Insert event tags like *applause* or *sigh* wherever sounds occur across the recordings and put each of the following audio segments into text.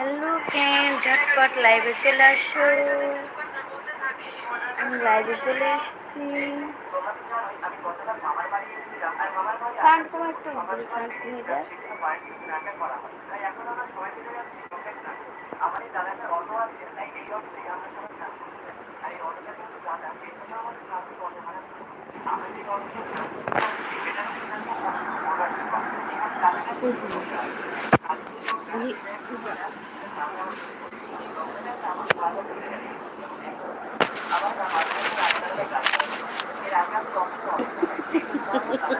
Hello friend ঝটপট লাইভে চলে আসো। আমি লাইভে চলে এসেছি। সাউন্ড কম একটু সাউন্ড কমিয়ে দেয় হ্যালো Ha ha ha.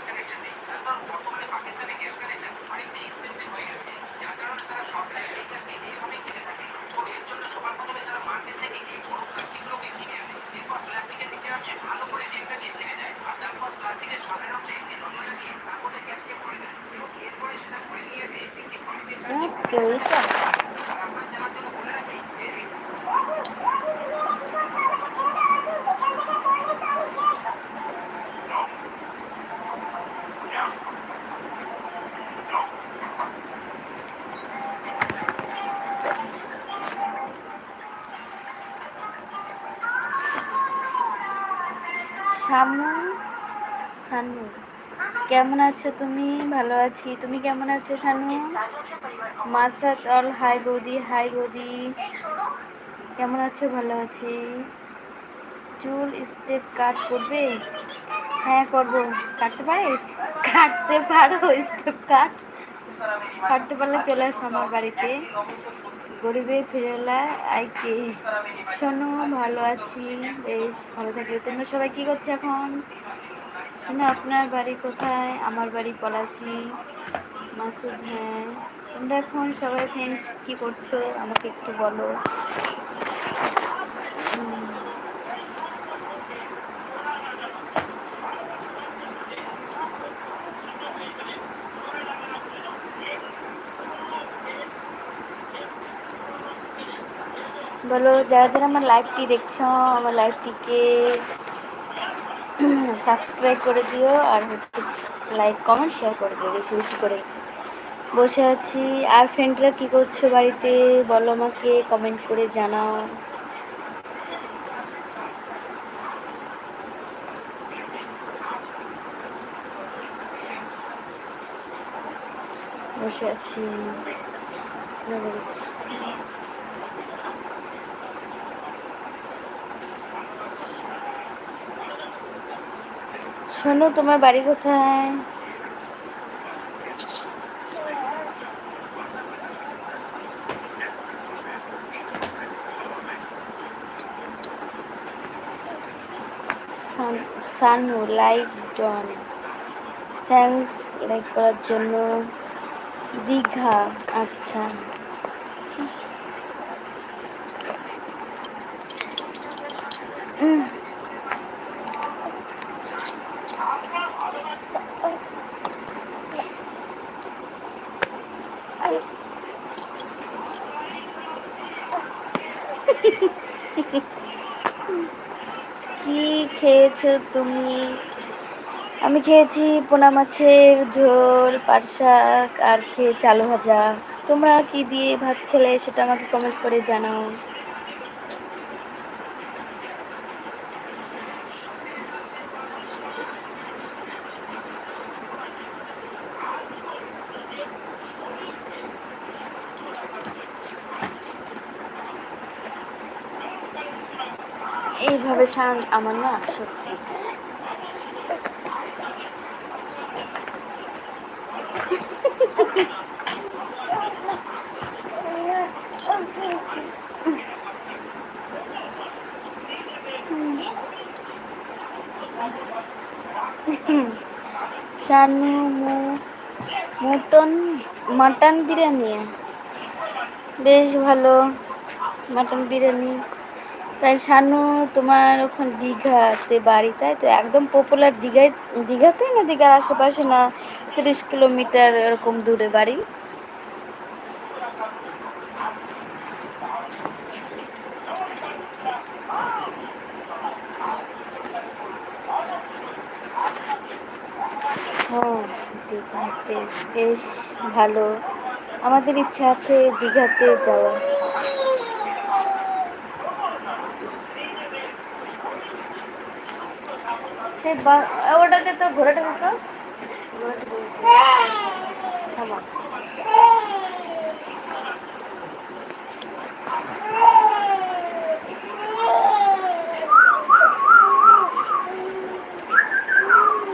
কেউই তো শামু কেমন আছো তুমি? ভালো আছি। তুমি কেমন আছো শানু? মাসাদ অল হাই বৌদি হাই বৌদি। কেমন আছো? ভালো আছি। চুল স্টেপ কাট করবে? হ্যাঁ করব। কাটতে পারিস? কাটতে পারো, স্টেপ কাট। কাটতে পারলে চলে আসো আমার বাড়িতে। গরিবের ফেরলা আইকে শোনো, ভালো আছি। বেশ, ভালো থাকলে তোমরা সবাই কী করছ এখন? শোনো, আপনার বাড়ি কোথায়? আমার বাড়ি পলাশি। মাসুদ হ্যাঁ। তোমরা এখন সবাই ফ্রেন্ডস কি করছ? আমাকে একটু বলো। বলো, যারা যারা আমার লাইভটি দেখছ, আমার লাইভটিকে সাবস্ক্রাইব *clears throat* করে দিও, আর হচ্ছে লাইক কমেন্ট শেয়ার করে দিও, বেশি বেশি করে। বসে আছি। আর ফ্রেন্ডরা কি করছ বাড়িতে? বলো আমাকে কমেন্ট করে জানাও। বসে আছি। শোনো, তোমার বাড়ি কোথায়? সান- সানু লাইক জন থ্যাংকস লাইক করার জন্য দীঘা আচ্ছা। উম, খেয়েছো তুমি? আমি খেয়েছি পোনা মাছের ঝোল পাটশাক আর খেয়েছি আলু ভাজা। তোমরা কি দিয়ে ভাত খেলে সেটা আমাকে কমেন্ট করে জানাও। এইভাবে সান আমার না, সত্যি। Shanu mutton, mutton biryani. বেশ ভালো মাটন বিরিয়ানি। তাই শানু তোমার ওখান দীঘাতে বাড়ি, তাই তো? একদম পপুলার দীঘায় দীঘাতে না দীঘার আশেপাশে না তিরিশ কিলোমিটার এরকম দূরে বাড়ি। দীঘাতে বেশ ভালো। আমাদের ইচ্ছা আছে দীঘাতে যাওয়া সে ওটাতে তো ঘোড়াটা তো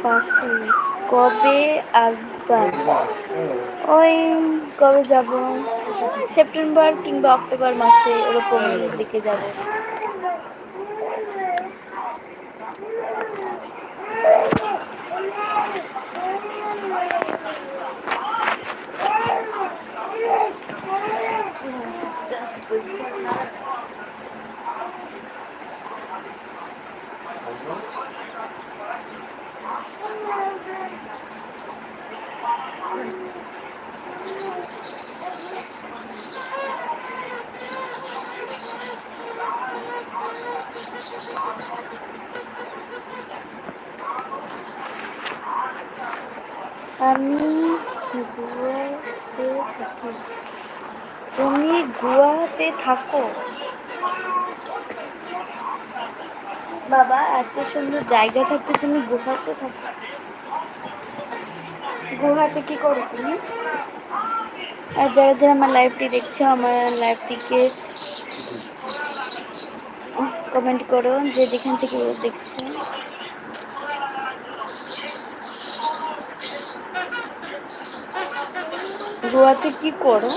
পাশে কবে আসবেন ওই কবে যাব? সেপ্টেম্বর কিংবা অক্টোবর মাসে ওরকম দিকে যাব আমি গোয়াতে থাকি তুমি গোয়াতে থাকো। বাবা, এত সুন্দর জায়গা থাকতে তুমি গুহাতে থাকো। গুহাতে কি করো তুমি? আর যারা যারা আমার লাইভটি দেখছ, আমার লাইভটিকে কমেন্ট করো যে যেখান থেকে দেখছ। গোয়াতে কি করো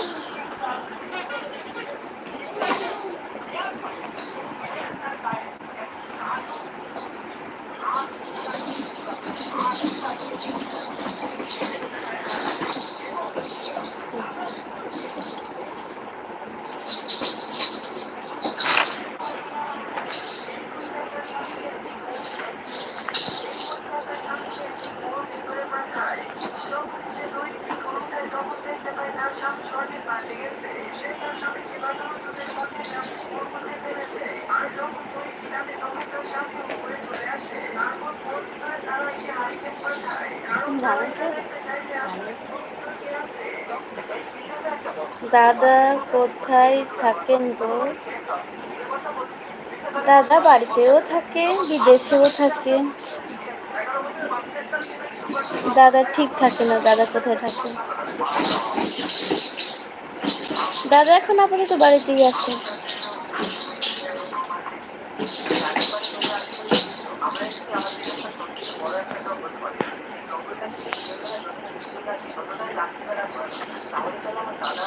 দাদা কোথায় থাকেন গো। দাদা বাড়িতেও থাকে, বিদেশেও থাকে। দাদা ঠিক থাকে না, দাদা কোথায় থাকে? দাদা এখন আপাতত বাড়িতেই আছে। তাহলে তাহলে আমার দাদা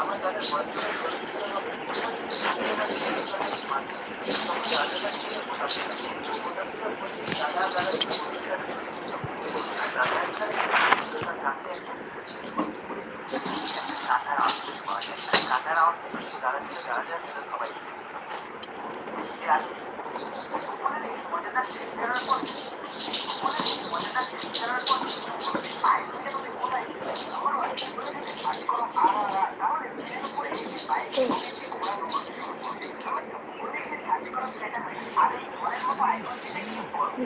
আমরা তাদের বয়সের দাদা দাদার আওয়াজ পাওয়া যায় দাদার আওয়াজ দাদা ছিল দাদা ছিল সবাই মজাটা শেষ করার পর মজাটা শেষ করার পর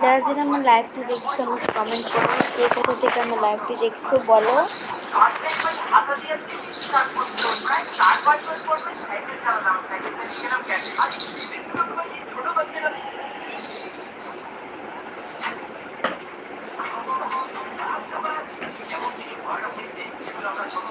যারা যারা আমার লাইভটি দেখছ, আমাকে কমেন্ট করো। কে কোথা থেকে আমার লাইভটি দেখছ, বলো। সাইকেল সাইকেল চালিয়ে গেলাম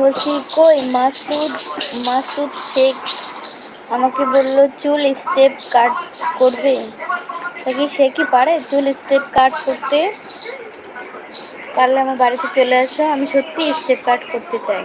বলছি, কই, মাসুদ মাসুদ শেখ আমাকে বলল, চুল স্টেপ কাট করবে। দেখি সে কি পারে চুল স্টেপ কাট করতে? পারলে আমার বাড়িতে চলে আসো, আমি সত্যি স্টেপ কাট করতে চাই।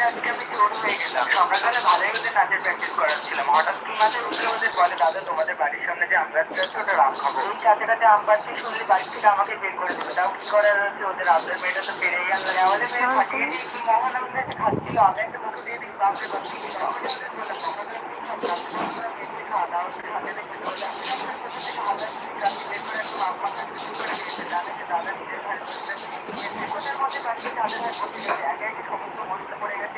সকালবেলা ভালোই ওদের নাচের প্র্যাকটিস করাচ্ছিলাম হঠাৎ মাথায় উঠল ওদের বলে দাদা তোমাদের বাড়ির সামনে যে আম আম আম আমাকে বের করে দিল তাও কি করার ওদের মেয়েটা তো পেরেই আনলো আমি একটা মুখে দিয়ে হাতে দেখতে চলে ওদের মধ্যে সমস্ত মশলা পড়ে গেছে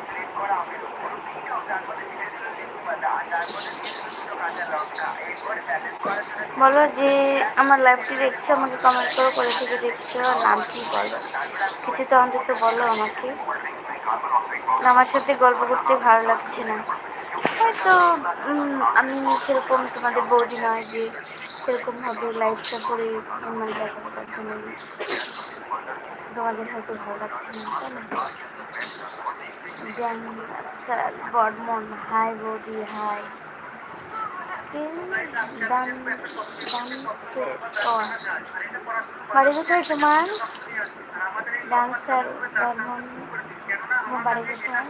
বলো যে আমার লাইভটি দেখছ আমাকে কমেন্ট করো করে থেকে দেখছ নাম কি বলো? কিছু তো অন্তত বলো আমাকে। আমার সাথে গল্প করতে ভালো লাগছে না। উম, আমি সেরকম তোমাদের বৌদি নয় যে সেরকমভাবে লাইভটা করে মানে দেখাবো তার জন্য তোমাদের হয়তো ভালো লাগছে না তাই না? স্যার বর্মন হাই বৌদি হাই বাড়ি কোথায় তোমার? ডান্সার বর্মন বাড়ি কোথায়?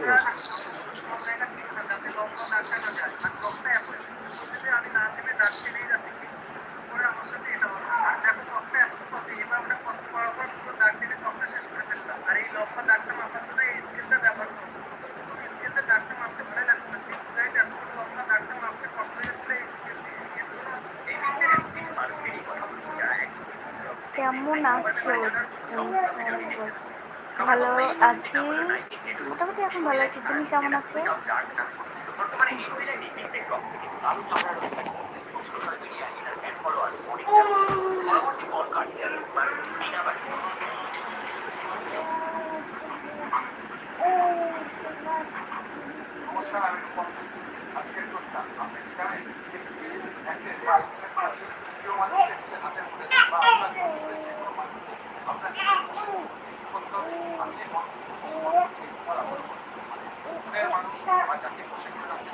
কেমন আছো? ভালো আছি। মোটামুটি এখন ভালো আছি। তুমি কেমন আছো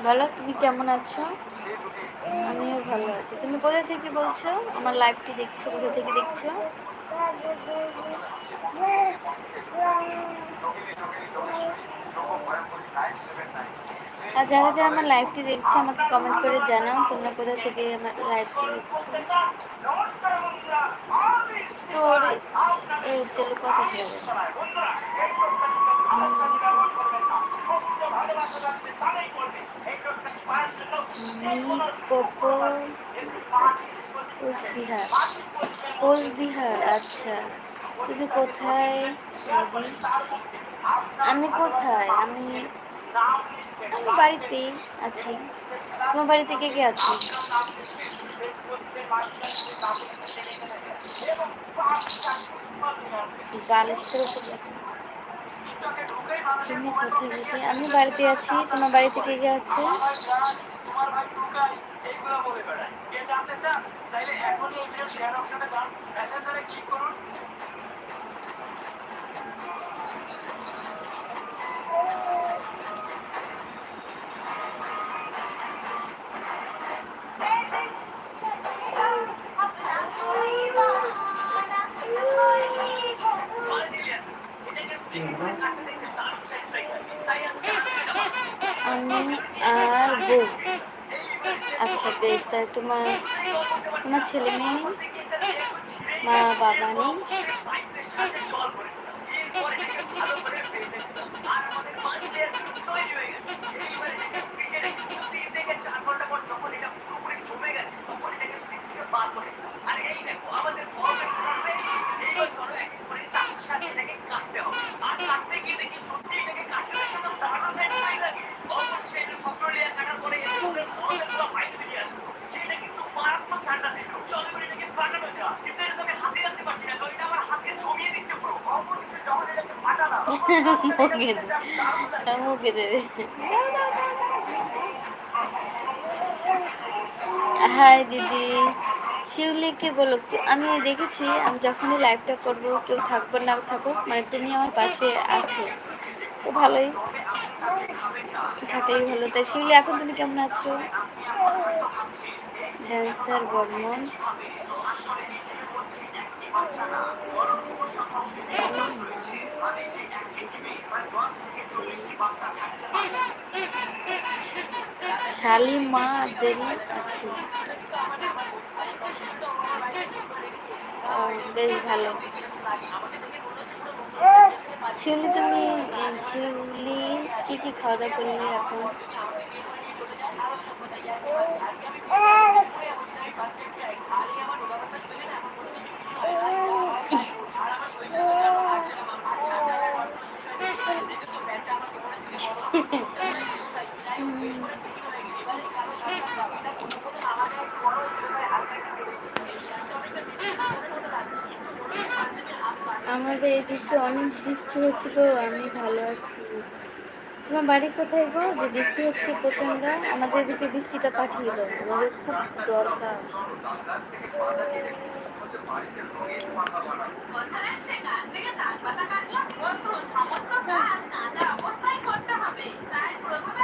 বলো তুমি কেমন আছো? আমিও ভালো আছি। তুমি কোথা থেকে বলছো? আমার লাইভটি দেখছ? কোথা থেকে দেখছ? আর যারা যারা আমার লাইভটি দেখছ, আমাকে কমেন্ট করে জানাও, তোমরা কোথা থেকে আমার লাইভটি দেখছ। তোর এই চলো কথা কোচবিহার কোচবিহার আচ্ছা তুমি কোথায়? আমি কোথায় আমি বাড়িতেই আছি তোমার বাড়িতে কে কে আছে। তুমি কোথায় আমি বাড়িতে আছি তোমার বাড়িতে কে কে আছে জানতে চান তাহলে এখনই এই ভিডিও শেয়ার অপশনে যান। মেসেঞ্জারে ক্লিক করুন। আমি আর বউ। বেশ তাই তোমার তোমার ছেলে মেয়ে মা বাবা নেই? সেটা কিন্তু মারাত্মক ঠান্ডা ছিল চলো এবার এটাকে ফাটানো যাক কিন্তু এটা তোকে হাতে রাখতে পারছি না কারণ এটা আমার হাতকে জমিয়ে দিচ্ছে পুরো অবশ্যই যখন এটাকে ফাটালাম মুখে দে মুখে দে হাই দিদি শিউলিকে বলো? আমি দেখেছি, আমি যখনই লাইভটা করব, কেউ থাকব না, থাকুক মানে তুমি আমার পাশে আছো। তো ভালোই। থাকাই ভালো তাই শিউলি, এখন তুমি কেমন আছো? ড্যান্সার বর্মন। শালিমা দেরি আছে। বেশ ভালো। শিউলি তুমি শিউলি কি কি খাওয়া দাওয়া করলে এখন? আমাদের এদিকে অনেক বৃষ্টি হচ্ছে গো, আমি ভালো আছি। তোমার বাড়ি কোথায় গো? যে বৃষ্টি হচ্ছে প্রচণ্ড আমাদের এদিকে বৃষ্টিটা পাঠিয়ে দাও, আমাদের খুব দরকার। সমস্ত কাজ কাঁচা অবস্থায় করতে হবে তাই প্রথমে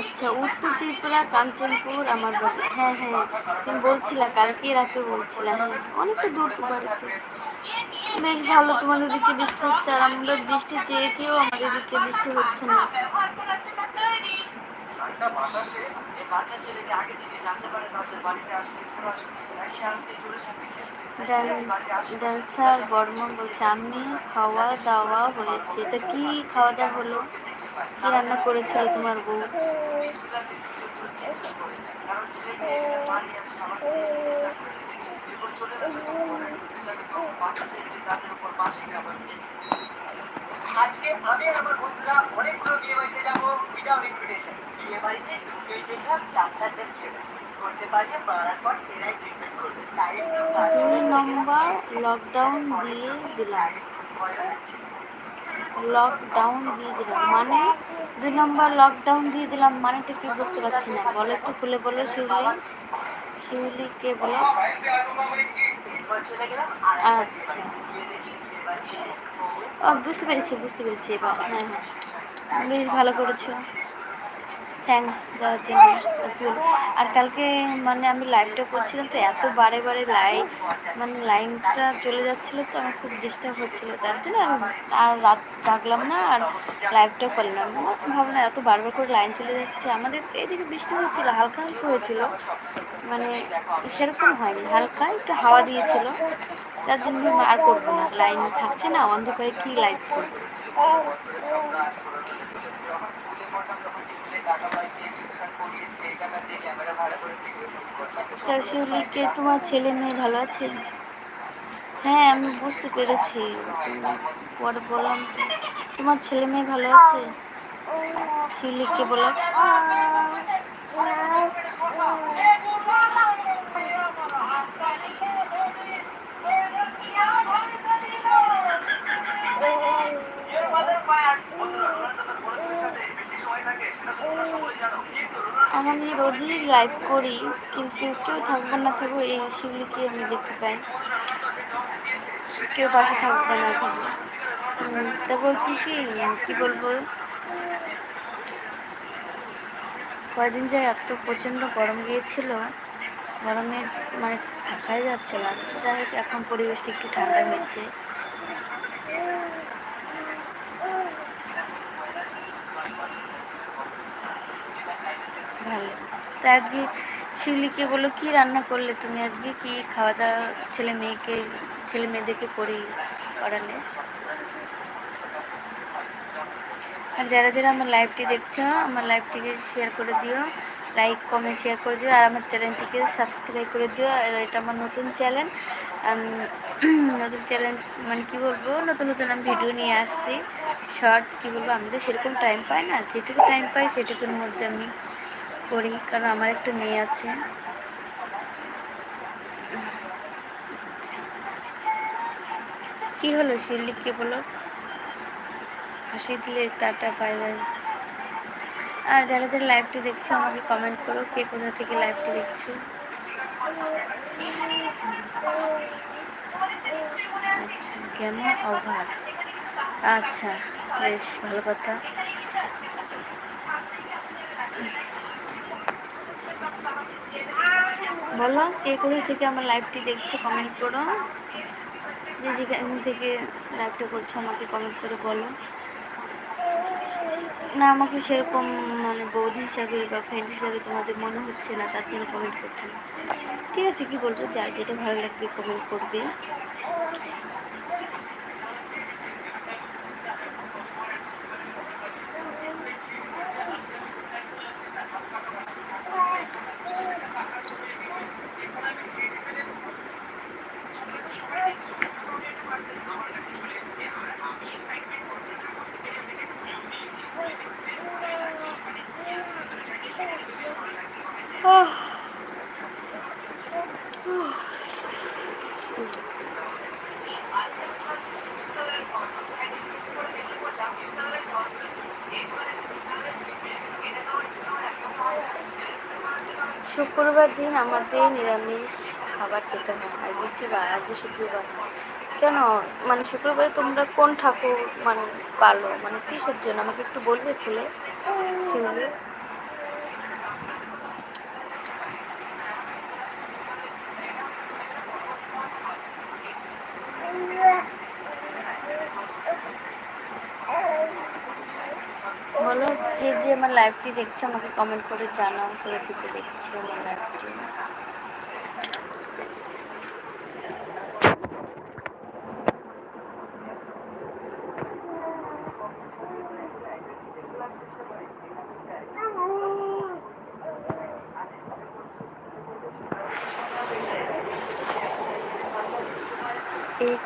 আচ্ছা উত্তর ত্রিপুরা কাঞ্চনপুর আমার বাড়ি। হ্যাঁ হ্যাঁ তুমি বলছিলা কালকে রাতে বলছিলা হ্যাঁ অনেকটা দূর তো বাড়ি থেকে। বেশ ভালো তোমাদের দিকে বৃষ্টি হচ্ছে আর আমরা বৃষ্টি চেয়েছেও আমাদের দিকে বৃষ্টি হচ্ছে না। বাড়িতে ড্যান্সার বর্মন বলছে আমি খাওয়া দাওয়া হয়েছে। তা কি খাওয়া দাওয়া হলো? কি রান্না করেছিল তোমার বউ? আজকে আমি আমার বন্ধুরা অনেকগুলো বিয়ে বাড়িতে যাব ইনভিটেশন বিয়ে বাড়িতে ঢুকেই দেখলাম ডাক্তারদের করতে পারলে মারার পর এরাই ট্রিটমেন্ট করবে। তাই নম্বর লকডাউন দিয়ে দিলাম। লকডাউন দিয়ে দিলাম। মানে দুই নম্বর লকডাউন দিয়ে দিলাম মানেটা কি বুঝতে পারছি না। বলো একটু খুলে বলো শিউলি। শিউলিকে বলো। আচ্ছা। বুঝতে পেরেছি বুঝতে পেরেছি এবার। হ্যাঁ হ্যাঁ। বেশ ভালো করেছ। থ্যাঙ্কস দেওয়ার জন্য আকুল। আর কালকে মানে আমি লাইভটা করছিলাম তো এত বারে বারে লাইভ মানে লাইনটা চলে যাচ্ছিল তো আমার খুব ডিস্টার্ব হচ্ছিল। তার জন্য আমি আর রাত জাগলাম না আর লাইভটাও করলাম না। ভাবলাম এত বারবার করে লাইন চলে যাচ্ছে। আমাদের এইদিকে বৃষ্টি হচ্ছিল, হালকা হালকা হয়েছিল মানে সেরকম হয়নি, হালকা একটু হাওয়া দিয়েছিল। তার জন্য আর করব না। লাইন থাকছে না, অন্ধকারে কি লাইভ করব? তার শিউলিকে তোমার ছেলে মেয়ে ভালো আছে? হ্যাঁ আমি বুঝতে পেরেছি। পরে বললাম, তোমার ছেলে মেয়ে ভালো আছে? শিউলিকে বলো? আমি রোজই লাইভ করি, কিন্তু কেউ থাকবে না থাকব এই শিউলিকে আমি দেখতে পাই। কেউ পাশে থাকবে না থাকবে তা বলছি কি কি বলব? কয়দিন যায় এত প্রচণ্ড গরম গিয়েছিল। গরমে মানে থাকাই যাচ্ছে না। যাই হোক, এখন পরিবেশটা একটু ঠান্ডা হয়েছে। ভালো। তা আজকে শিউলিকে বলো, কি রান্না করলে তুমি আজকে? কি খাওয়া দাওয়া ছেলে মেয়েকে, ছেলে মেয়েদেরকে করি করালে? আর যারা যারা আমার লাইভটি দেখছ, আমার লাইভটিকে শেয়ার করে দিও লাইক কমেন্ট শেয়ার করে দিও, আর আমার চ্যানেলটিকে সাবস্ক্রাইব করে দিও, আর এটা আমার নতুন চ্যানেল *clears throat* নতুন চ্যানেল মানে কি বলব, নতুন নতুন আমি ভিডিও নিয়ে আসছি শর্ট কি বলব আমি তো সেরকম টাইম পাই না, যেটুকু টাইম পাই সেটুকুর মধ্যে আমি করি, কারণ আমার একটা মেয়ে আছে। কি হলো শিল্লিকে বলো? হাসি দিলে টাটা বাই বাই আর যারা যারা লাইভটি দেখছ, আমাকে কমেন্ট করো, কে কোথা থেকে লাইভটি দেখছ। আচ্ছা অভাব? আচ্ছা বেশ, ভালো কথা। বলো কে কোথা থেকে আমার লাইভটি দেখছ কমেন্ট করো। যে যেখান থেকে লাইভটা করছ, আমাকে কমেন্ট করে বলো। না, আমাকে সেরকম মানে বৌদি হিসাবে বা ফ্রেন্ড হিসাবে তোমাদের মনে হচ্ছে না, তার জন্য কমেন্ট করছে না। ঠিক আছে, কি বলব? যার যেটা ভালো লাগবে কমেন্ট করবে শুক্রবার দিন আমাদের নিরামিষ খাবার খেতে হয়। আজকে কি বার আজকে শুক্রবার। কেন? মানে শুক্রবারে তোমরা কোন ঠাকুর মানে পালো মানে কিসের জন্য? আমাকে একটু বলবে খুলে? শিউলি বলো যে যে আমার লাইভটি দেখছে? আমাকে কমেন্ট করে জানাও করে থেকে দেখছ আমার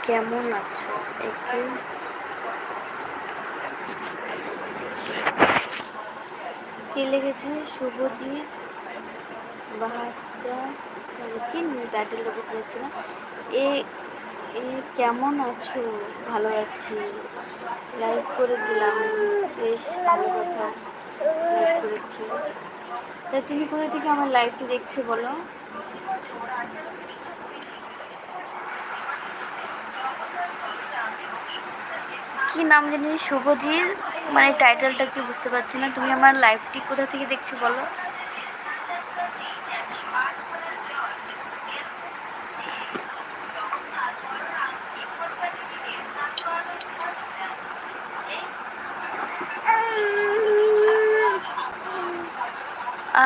কেমন আছো? একে কে লিখেছে? শুভজিৎ বাহাত্তর সরি কি টাইটেলটা বুঝতে পারছি না। এ এ কেমন আছো? ভালো আছি। লাইক করে দিলাম। বেশ ভালো কথা। করেছি। তা তুমি কোথা থেকে আমার লাইভটি দেখছ বলো? কি নাম জানি? শুভজিৎ মানে টাইটেলটা কি বুঝতে পারছি না। তুমি আমার লাইভটি কোথা থেকে দেখছ বলো?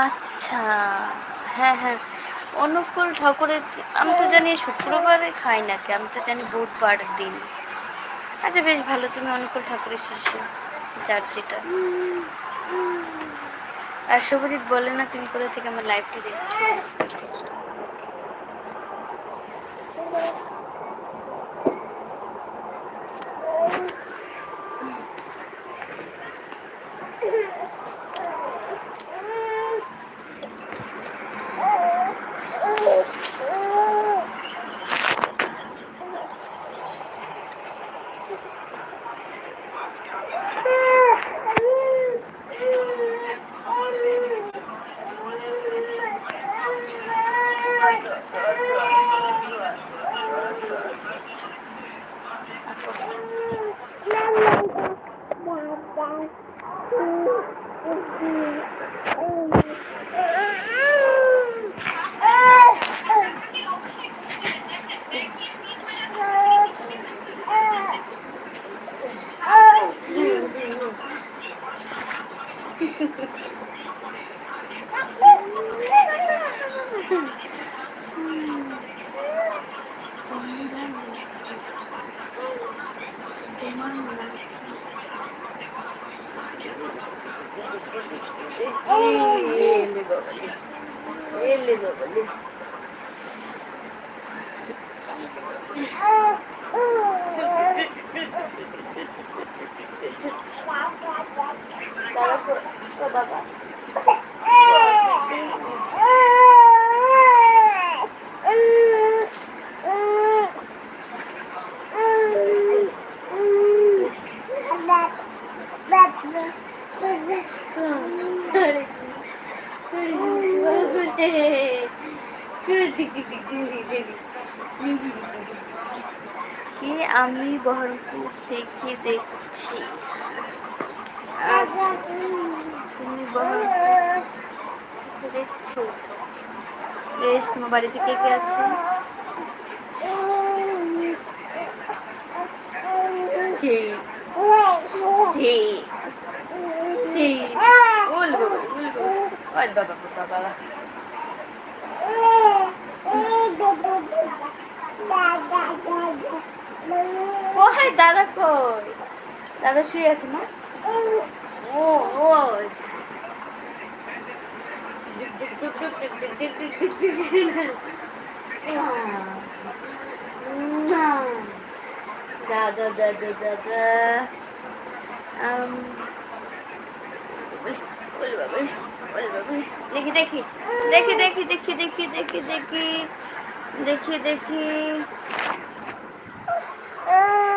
আচ্ছা হ্যাঁ হ্যাঁ। অনুকূল ঠাকুরের, আমি তো জানি শুক্রবারে খাই নাকি, আমি তো জানি বুধবার দিন। আচ্ছা বেশ ভালো, তুমি অনুকূল ঠাকুরের শিষ্য। যার যেটা। আর শুভজিৎ বলে না তুমি কোথা থেকে আমার লাইভটি দেখছ? Really bubbly. Really bubbly. Baba, baba. আমি বহরমপুর থেকে দেখছি। আচ্ছা, তুমি বহরমপুর দেখছ। বেশ তোমার বাড়িতে কে কে আছে? ঠিক ঠিক ঠিক ওল বাবা বাবা বাবা বাবা। কোথায়? দাদা কই? দাদা শুয়ে আছে না ও ও দাদা। দাদা দাদা। দেখি দেখি। দেখি দেখি দেখি দেখি দেখি দেখি। দেখি দেখি।